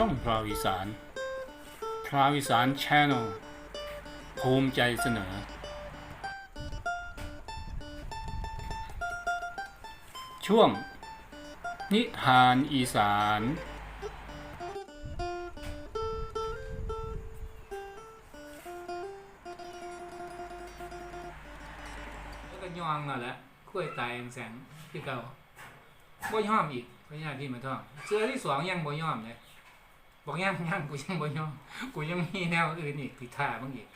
ช่องพราวอีสาน พราวอีสานชนลภูมิใจเสนอ ช่วง นิทานอีสาน แล้วก็ยองนั่นแหละคุ้ยตายแสงที่เก่าบ่ยอมอีกพญาพี่มาท่องเสื้อที่สองยังบ่ยอมเลย บอกยังยังกูยังบ่ยอมกูยังมีแนวอื่นอีกที่ท่าบางอีก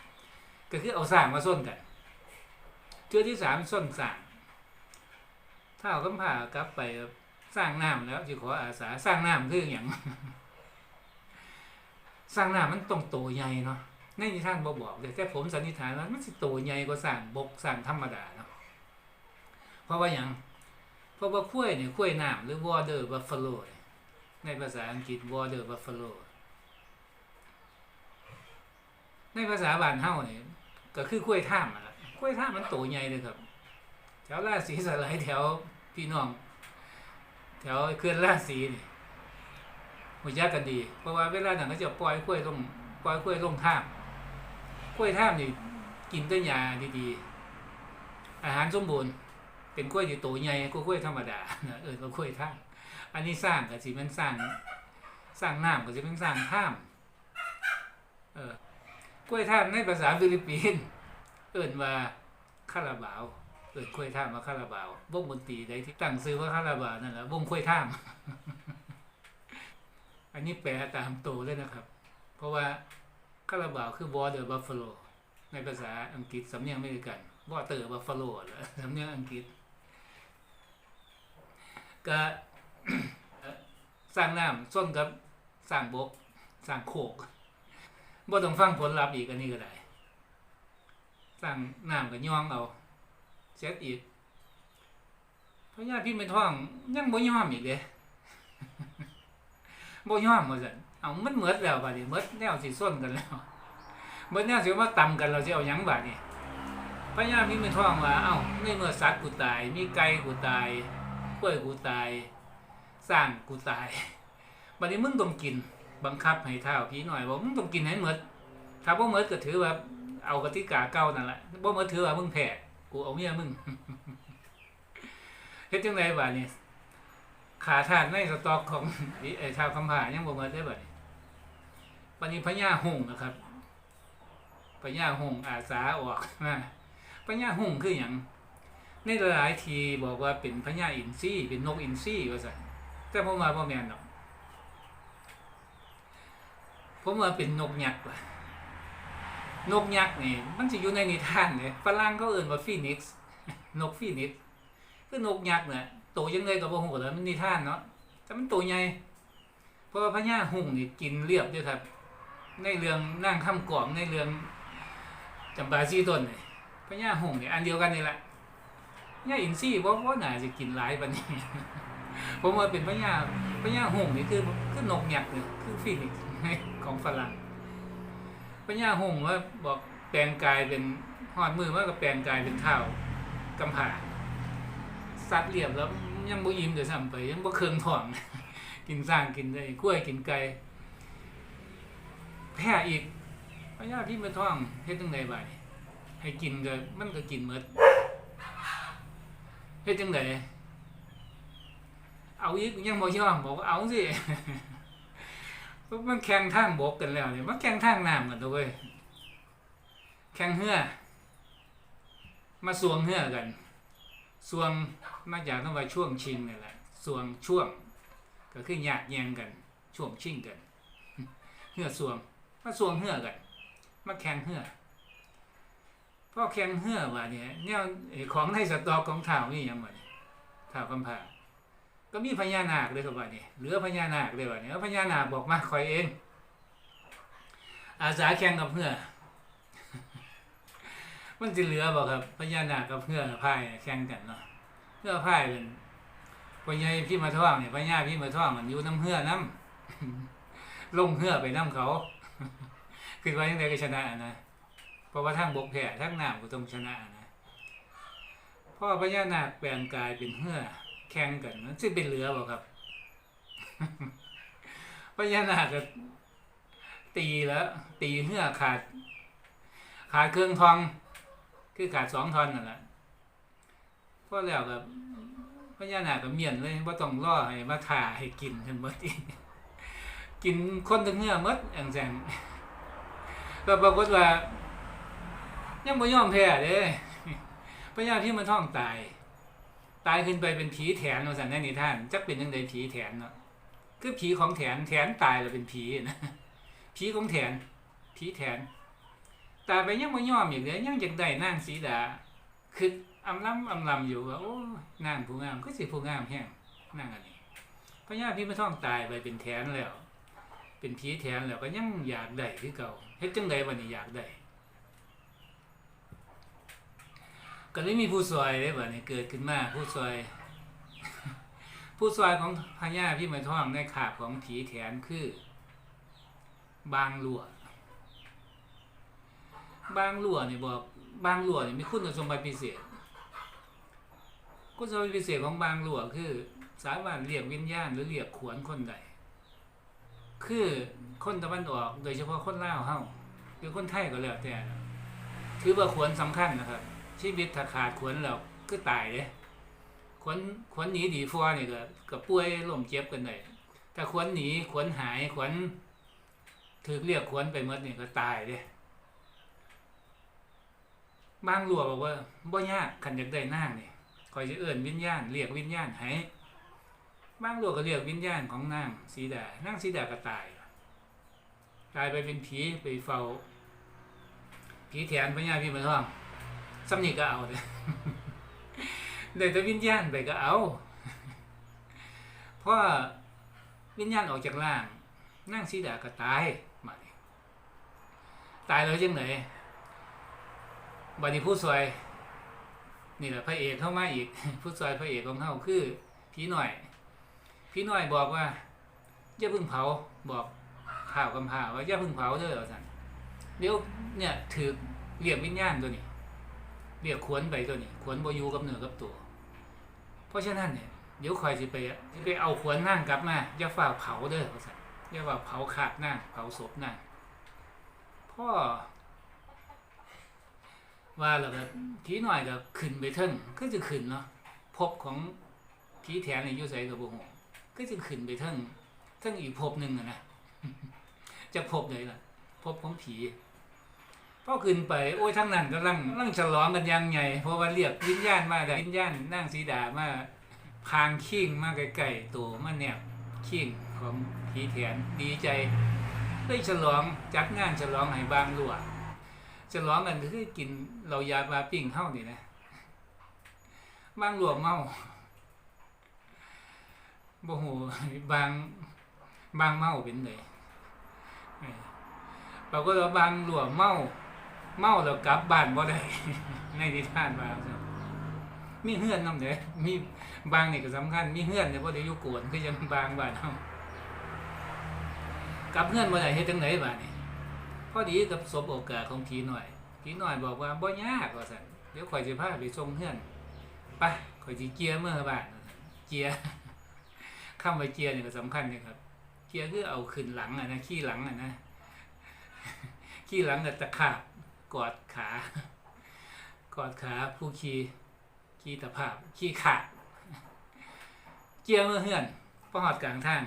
ก็คือเอาสร้างมาส้นกันเสือที่สามส้นสร้างถ้าเอาคำผ่ากลับไปสร้างน้ำแล้วจะขออาสาสร้างน้ำคืออย่างสร้างน้ำมันต้องโตใหญ่เนาะในนิทานบ่บอกแต่ผมสันนิษฐานว่ามันสิโตใหญ่กว่าสร้างบกสร้างธรรมดาเนาะเพราะว่าอย่างเพราะว่าคุ้ยเนี่ยคุ้ยน้ำหรือ water buffalo เนี่ย ในภาษาอังกฤษ water buffalo ในภาษาบ้านเฮาเนี่ยก็คือคุ้วยท่ามนั่นแหละคุ้ยท่ามมันโตใหญ่เลยครับ แถวราศีสไลายแถวพี่น้อง แถวเขื่อนราศีนี่หัวยักกันดี เพราะว่าเวลาหนังก็จะปล่อยกล้วยลงปล่อยกล้วยลงท่ามกล้วยท่ามนี่กินแต้ยาดีๆ อาหารสมบูรณ์ เป็นกล้วยที่โตใหญ่กว่ากล้วยธรรมดาเออก็กล้วยท่าม อันนี้สร้างก็สิมันสร้างสร้างน้ำก็สิเป็นสร้างท่ามเออกล้วยท่าในภาษาฟิลิปปินส์เอิ่นว่าคาราบาวเกิดคุยท่ามมาคาราบาววงดนตรีใดที่ตั้งซื้อว่าคาราบาวนั่นแหละวงคุยท่ามอันนี้แปลตามโตเลยนะครับ เพราะว่าคาราบาวคือ water buffalo ในภาษาอังกฤษสำเนียงอเมริกัน water buffalo เหรอสำเนียงอังกฤษก็ สร้างน้ำส้นกับสร้างบกสร้างโคกบ่ต้องฟังผลลัพธ์อีกอันนี้ก็ได้สร้างน้ำกับย่องเอาเสร็จอีกพญาพี่ไม่ท้อง ยังบ่ยอมอีกเด้บ่ยอมว่าซั่นเอามันเหมือดแล้วบัดนี้เหมือดแนวสิส้นกันแล้วเหมือดแนวสิมาต่ำกันเราสิเอาหยังบัดนี้พญาพี่ไม่ท้องว่าเอ้าในเมื่อสัตว์กูตาย มีไก่กูตายกล้วยกูตาย สร้างกูตายบัดนี้มึงต้องกินบังคับให้เท่าพี่หน่อยว่ามึงต้องกินให้หมดถ้าบ่หมดก็ถือว่าเอากติกาเก่านั่นแหละบ่หมดถือว่ามึงแพ้กูเอาเมียมึงเฮ็ดจังไดบัดนี้ขาทานในสต็อกของไอ้ชาวคำผายังบ่หมดได้บัดนี้บัดนี้พญาหงนะครับพญาหงอาสาออกมาพญาหงคือหยังในหลายทีบอกว่าเป็นพญาอินทรีเป็นนกอินทรีว่าซั่น แต่ผมว่าบ่แม่นอกผมว่าเป็นนกยักษ์ว่ะนกยักษ์นี่ มันจะอยู่ในนิทานเลยฝรั่งเขาเอ่นว่าฟีนิกซ์นกฟีนิกซ์คือนกยักษ์เนี่ยโตยังไงก็บ่ฮู้แหล้วมันนิทานเนาะแต่มันโตใหญ่เพราะว่าพญาหุ่งนี่กินเรียบด้วยครับ ในเรื่องนั่งคำกล่อมในเรื่องจำปาซีต้นเนี่ยพญาหุ่งเนี่ยอันเดียวกันนี่แหละพญาอินทรีบ่บ่น่าจะกินหลายปานนี้ ผมว่าเป็นพญาพญาหงนี่คือคือนกหยักษ์นี่คือฟีนิกซ์ของฝรั่งพญาหงว่าบอกแปลงกายเป็นหอดมือว่าก็แปลงกายเป็นเท้ากำผาสัตว์เรียบแล้วยังบ่อิ่มเดี๋ยวซ้ำไป ยังบ่เคืองท้องกินสร้างกินได้กล้วยกินไก่แพ้อีกพญาพี่มาท้องเฮ็ดจังไดบัดนี้ให้กินก็มันก็กินหมดเฮ็ดจังได เอาอีกยังบ่ยอมบอกว่าเอาสิมันแข่งทางบกกันแล้วเนี่ยมันแข่งทางน้ำกันตัวเว้ยแข่งเหือมาสวงเหือกันสวงมาจากคำว่าช่วงชิงนี่แหละสวงช่วง ก็คือหยาดแยงกัน ช่วงชิงกันเหือสวงมาสวงเหือกันมาแข่งเหือพอแข่งเหือว่าเนี่ยเนี่ยของในสตอกของเท้านี่ยังไงเท้ากำพร้า ก็มีพญานาคเลยครับว่านี่เหลือพญานาคเลยว่านี่แล้วพญานาคบอกมาคอยเอง อาสาแข่งกับเพื่อ มันจะเหลือบอกครับพญานาคกับเพื่อพ่ายแข่งกันเนาะเพื่อพ่ายเป็นพญาพี่มาท่องเนี่ยพญาพี่มาท่องมันอยู่น้ำเพื่อน้ำลงเพื่อไปน้ำเขาคือว่ายังไงก็ชนะนะเพราะว่าทั้งบกแผ่ทั้งน้ำก็ต้องชนะนะพ่อพญานาคแปลงกายเป็นเพื่อ แข่งกันมันจะเป็นเรือเปล่าครับพญานาคก็ตีแล้ว ตีเหือขาด ขาดเครื่องทอง คือขาดสองทอนนั่นแหละพอแล้วกับพญานาคก็เมียนเลยว่าต้องล่อให้มาถ่าให้กินทั้งหมดอีกกินคนทั้งเหือมดอย่างแสงก็ปรากฏว่ายังไม่ยอมแพ้เด้พญาพี่มันท้องตาย ตายขึ้นไปเป็นผีแถนเราสันนนิทานจักเป็นยังไงผีแถนเนาะคือผีของแถนแถนตายแล้วเป็นผีนะผีของแถนผีแถนตายไปยังไม่ยอมอีกเลยยังอยากได้นางสีดา คืออำลำอำลำอยู่ว่าโอ้นางผู้งามก็สิผู้งามแห้งนางอันนี้พญาพี่มันท้องตายไปเป็นแถนแล้ว เป็นผีแถนแล้วก็ยังอยากได้คือเก่าเฮ็ดจังไดวันนี้อยากได้ ก็เลยมีผู้ซอยได้บ่เนี่ยเกิดขึ้นมาผู้ซอย ผู้ซอยของพญาพี่ม้ทองในขาบของผีแถนคือ บางหลัวบางหลัวนี่บอกบางหลัวนี่มีคุณสมบัติพิเศษคุณสมบัติพิเศษของบางหลัวคือ สามารถเรียกวิญญาณหรือเรียกขวนคนใดคือคนตะวันออก โดยเฉพาะคนลาวเฮาหรือคนไทยก็แล้วแต่ถือว่าขวนสำคัญนะครับ ชีวิตถ้าขาดขวนแล้วก็ตายเลยขวนขวนหนีดีฟัวนี่ก็ก็ป่วยล้มเจ็บกันได้ถ้าขวนหนีขวนหายขวนถือเรียกขวนไปหมดนี่ก็ตายเลยบางหลวบอกว่าบ่ยากขันอยากได้นางนี่คอยจะเอื่นวิญญาณเรียกวิญญาณให้บางหลวก็เรียกวิญญาณของนางสีดานางสีดาก็ตายตายไปเป็นผีไปเฝ้าผีแถนพญาพี่มันทอง สำนีก็เอาเลยเดี๋ยวแต่วิญญาณไปก็เอาเพราะวิญญาณออกจากร่าง นั่งสีดาก็ตายมาตายแล้วยังไงบัดนี้ผู้ซอยนี่แหละพระเอกเข้ามาอีก ผู้ซอยพระเอกของเขาคือพี่หน่อย พี่หน่อยบอกว่าอย่าพึ่งเผาบอกข่าวกำพาว่าอย่าพึ่งเผาเด้อสันเดี๋ยวเนี่ยถือเหรียกวิญญาณตัวนี้ เรียกขวนไปตัวนี้ขวนบอยู่กับเนื้อกับตัว เพราะฉะนั้นเนี่ยเดี๋ยวคอยสิไปสิไปเอาขวนนั่งกลับมาอย่าฝ่าเผาเด้อว่าซั่นอย่าฝ่าเผาขาดหนั่งเผาศพหนั่งพ่อว่าแล้วก็ทีหน่อยก็ขึ้นไปเทิงก็จะขึ้นเนาะภพของผีแถนในยุไสกับบุหงก็จะขึ้นไปเทิงเทิงอีกภพหนึ่งนะจะภพไหนล่ะภพของผี พอขึ้นไปโอ้ยทั้งนั้นก็ลังลังฉลองกันยังไงเพราะว่าเรียกวิญญาณมาได้วิญญาณนั่งสีดามาพางขิ้งมาไกลๆตัวมาแนบขิ้งของผีแถนดีใจได้ฉลองจัดงานฉลองให้บางหลวงฉลองกันคือกินเรายาปลาปิ้งเท่านี่นะบางหลวงเมาบ่หูบางบางเมาเป็นไงเราก็ว่าบางหลวงเมา เมาแล้วกลับบ้านบ่ได้ ในนิทานว่ามีเฮือนนำเด้มีบางนี่ก็สำคัญ มีเฮือนเนี่ยบ่ได้อยู่กวนคือยังบางบ้านเฮากลับเฮือนบ่ได้เฮ็ดจังไดบัดนี้พอดีกับสบโอกาสของผีหน่อยผีหน่อยบอกว่าบ่ยากว่าซั่นเดี๋ยวข่อยสิพาไปส่งเฮือนไปข่อยสิเจียเมื่อบ้านเจียคำว่าเจียนี่ก็สำคัญนี่ครับเจียคือเอาขึ้นหลังอะนะขี้หลังอะนะขี้หลังกับตะขาบ กอดขา กอดขาผู้ขี่ขี่ตะภาพขี่ขาดเจียเมื่อเฮือนพ่อหอดกลางทาง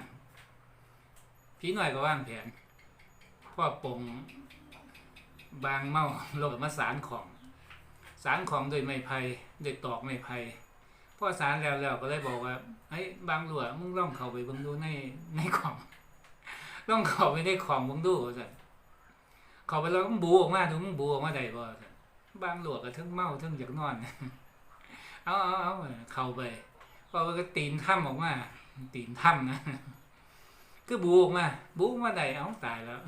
พี่หน่อยก็ว่างแผนพ่อปงบางเมาลงมาสารของ สารของโดยไม้ไผ่โดยตอกไม้ไผ่พ่อสารแล้วแล้วก็เลยบอกว่าเฮ้ยบางหลวมึงล่องเข้าไปบิ่งดูในในของล่องเข้าไปในของบิ่งดูสั่น เขาไปแล้วก็บูออกมาดูมึงบูออกมาได้บ่บางหลวกก็ทั้งเมาทั้งอยากนอน เอาเอาเอาเข้าไปพอมันก็ตีนถ้ำออกมา ตีนถ้ำนะคือบูออกมาบูออกมาได้เอาตายแล้ว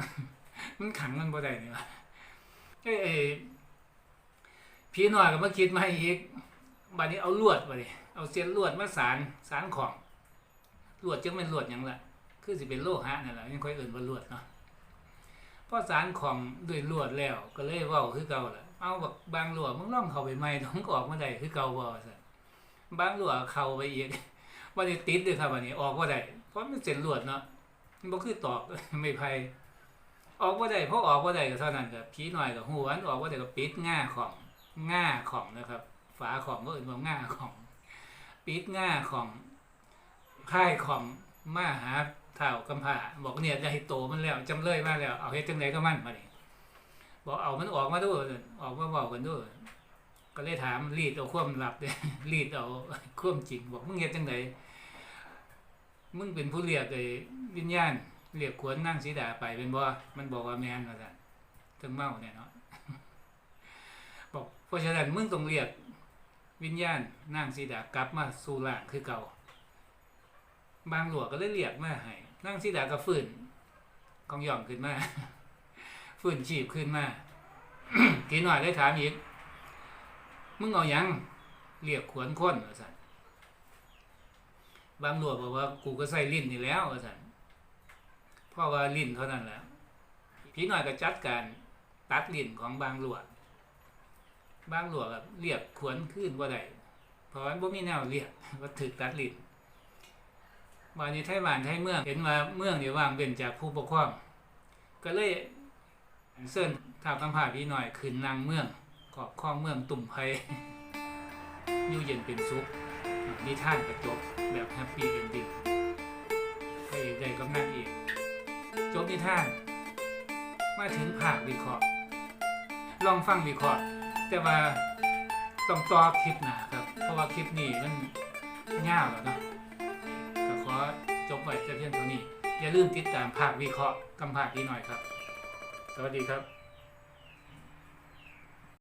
มันขังมันบ่ได้นี่วะเอ้ยเอ้ยพี่น้อยก็มาคิดมาอีกบัดนี้เอาลวดบัดนี้เอาเสียนลวดมาสารสารของลวดจังเป็นลวดหยังละคือสิเป็นโลหะนั่นแหละยังค่อยเอื่นว่าลวดเนาะ พอสารของด้วยลวดแล้ว ก็เลยเว้าคือเก่าล่ะเอาบักบางหลวมึงล่องเข้าไปใหม่ต้องออกมาได้คือเก่าบ่ซั่นบางหลวเข้าไปอีกบ่ได้ติดเด้อครับอันนี้ออกบ่ได้เพราะมันเส้นลวดเนาะมันบ่คือตอกไม่ไผออกบ่ได้เพราะออกบ่ได้ก็เท่านั้นครับผีน้อยก็ฮู้อันออกบ่ได้ก็ปิดง่าของง่าของนะครับ ฝาของก็อื่นว่าง่าของ ปิดง่าของค่ายของมาหา เท่ากำพร้าบอกเนี่ยจะให้โตมันแล้วจำเลยมาแล้วเอาเฮ็ดจังไดก็มันมานี่บอกเอามันออกมาดูออกมาเว้ากันดูก็เลยถามรีดเอาความลับเด้รีดเอาควมจริง บอกมึงเฮ็ดจังไดมึงเป็นผู้เรียกไอ้วิญญาณเรียกขวนนั่งสีดาไปเป็นบ่มันบอกว่าแมนว่าซั่นถึงเมาเนี่ยเนาะบอกเพราะฉะนั้นมึงต้องเรียกวิญญาณนางสีดากลับมาสู่ร่างคือเก่าบางหลวงก็เลยเรียกมาให้ นางสีดาก็ฟื้นกองย่อมขึ้นมาฟื้นชีพขึ้นมาทีหน่อยได้ถามอีกมึงเอาหยังเรียกขวนคนว่าสันบางหลวงบอกว่ากูก็ใส่ลิ้นนี่แล้วว่าสันเพราะว่าลิ้นเท่านั้นแหละผีหน่อยก็จัดการตัดลิ้นของบางหลวงบางหลวงแบบเรียกขวนขึ้นว่าไดเพราะว่าบ่มีแนวเรียกว่าถึกตัดลิ้น วันนี้ไทยบ้านไทยเมือง เห็นว่าเมืองนี่ว่างเป็นจากผู้ปกครอง ก็เลยเชิญท้าวกำพร้าพี่หน่อยขึ้นนางเมืองขอบครองเมืองตุ่มไพอยู่เย็นเป็นสุขนิท่านกระจบแบบแฮปปี้เอนดิ้งพระเอกใดกำนันเอกจบนิท่าน มาถึงภาควิเคราะห์ลองฟังวิเคราะห์แต่ว่าต้องต่อคลิปหนาครับ เพราะว่าคลิปนี้มันยาวแล้วเนาะ ไว้แต่เพียงเท่านี้ อย่าลืมติดตามภาควิเคราะห์กำภาคดีหน่อยครับ สวัสดีครับ